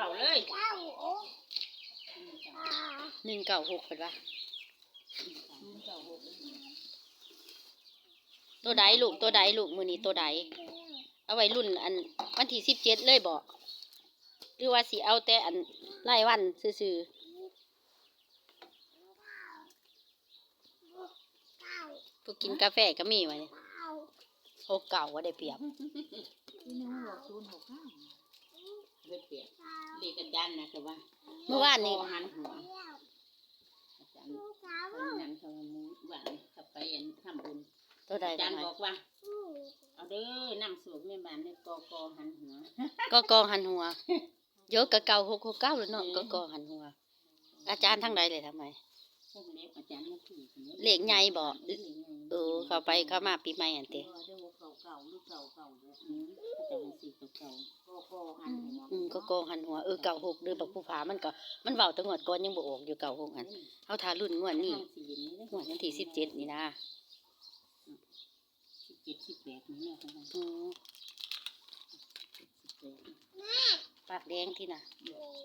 เบาเลยเก้าโอ้ตาหนึ่งเก้าหกเป็นว่าเก้าหกตัวใดลูกตัวใดลูกมือนี้ตัวใดเอาไว้รุ่นอันวันที่สิบเจ็ดเลยบอกหรือว่าสิเอาแต่อันรายวันซื่อเก้าๆผู้กินกาแฟก็มีไว้เก้าหกเก่าว่าได้เปรียบที่นึงว่าศูนย์หกห้า เปียกเรียกกันดันนะแต่ว่าเมื่อวานนี้หันหัวอาจารย์คนนั้นเขาว่ามูหวานขับไปอันทำบุญตัวใดอาจารย์บอกว่าเอาเด้อนำสูบแม่บ้านให้กอกอหันหัวก็กอหันหัวเยอะกับเก่าหกหกเก้าแล้วเนาะก็กอหันหัว อาจารย์ทั้งใดเลยทำไมพวกเล็กอาจารย์มาถือคนนี้เลขใหญ่บอกเออเขาไปเขามาปีใหม่อันเตะ ออเดี๋ยวเก่าเก่าๆหรือเก่าเก่าๆอืมเขาจะเป็นสีเก่าๆกอกอหันหัวอืมก็กองหันหัวเออเก่าหกเดือบักผู้ผามันก็มันเบาแตังวดก่อนยังบ่ออกอยู่เก่าหกอันเอาทารุ่นงวดนี้สีนี้งวดวันที่สิบเจ็ดนี่นะสิบเจ็ดสิบแปดนี่เนี่ยทั้งนั้นอืมสิบแปดปากแดงที่น่ะเก้า